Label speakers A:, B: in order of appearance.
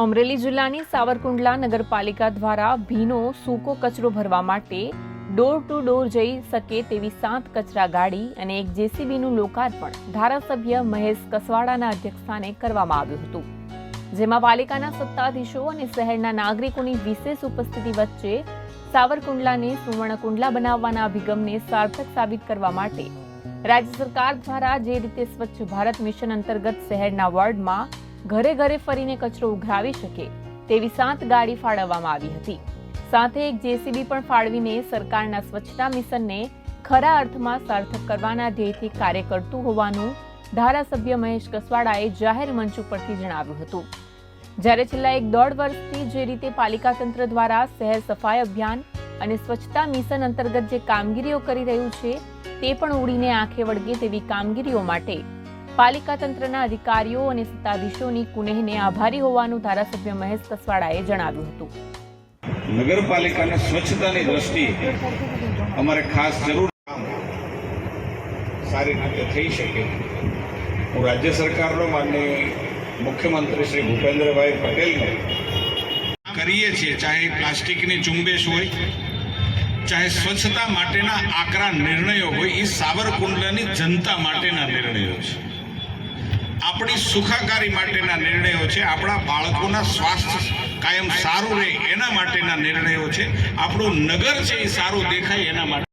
A: અમરેલી જિલ્લાની સાવરકુંડલા નગરપાલિકા દ્વારા ભીનો સૂકો કચરો ભરવા માટે ડોર ટુ ડોર જઈ શકે તેવી સાત કચરા ગાડી અને એક જેસીબીનું લોકાર્પણ ધારાસભ્ય મહેશ કસવાડાના અધ્યક્ષસ્થાને કરવામાં આવ્યું હતું. જેમાં પાલિકાના સત્તાધીશો અને શહેરના નાગરિકોની વિશેષ ઉપસ્થિતિ વચ્ચે સાવરકુંડલાને સુવર્ણકુંડલા બનાવવાના અભિગમને સાર્થક સાબિત કરવા માટે રાજ્ય સરકાર દ્વારા જે રીતે સ્વચ્છ ભારત મિશન અંતર્ગત શહેરના વોર્ડમાં ઘરે ઘરે ફરીને કચરો ઉઘરાવી શકે તેવી સાત ગાડી ફાળવવામાં આવી હતી. સાથે એક જેસીબી પણ ફાળવીને સરકારના સ્વચ્છતા મિશનને ખરા અર્થમાં સાર્થક કરવાના ધ્યેયથી કાર્ય કરતું હોવાનું ધારાસભ્ય મહેશ કસવાડાએ જાહેર મંચ ઉપરથી જણાવ્યું હતું. જ્યારે છેલ્લા એક દોઢ વર્ષથી જે રીતે પાલિકા તંત્ર દ્વારા શહેર સફાઈ અભિયાન અને સ્વચ્છતા મિશન અંતર્ગત જે કામગીરીઓ કરી રહ્યું છે, તે પણ ઉડીને આંખે વળગે તેવી કામગીરીઓ માટે પાલિકા તંત્રના અધિકારીઓ અને સત્તાધીશોની કુનેહને આભારી હોવાનું ધારાસભ્ય મહેશ કસવાડાએ જણાવ્યું હતું.
B: નગરપાલિકાને સ્વચ્છતાની દ્રષ્ટિએ અમારે ખાસ જરૂર સારી રીતે થઈ શકે. હું રાજ્ય સરકારનો માનનીય મુખ્યમંત્રી શ્રી ભૂપેન્દ્રભાઈ પટેલને કરીએ છીએ, ચાહે પ્લાસ્ટિકની ઝુંબેશ હોય, ચાહે સ્વચ્છતા માટેના આકરા નિર્ણયો હોય, એ સાવરકુંડલાની જનતા માટેના નિર્ણયો છે. આપણી સુખાકારી માટેના નિર્ણયો છે, આપણા બાળકોના સ્વાસ્થ્ય કાયમ સારું રહે એના માટેના નિર્ણયો છે. આપણું નગર છે એ સારું દેખાય એના માટે.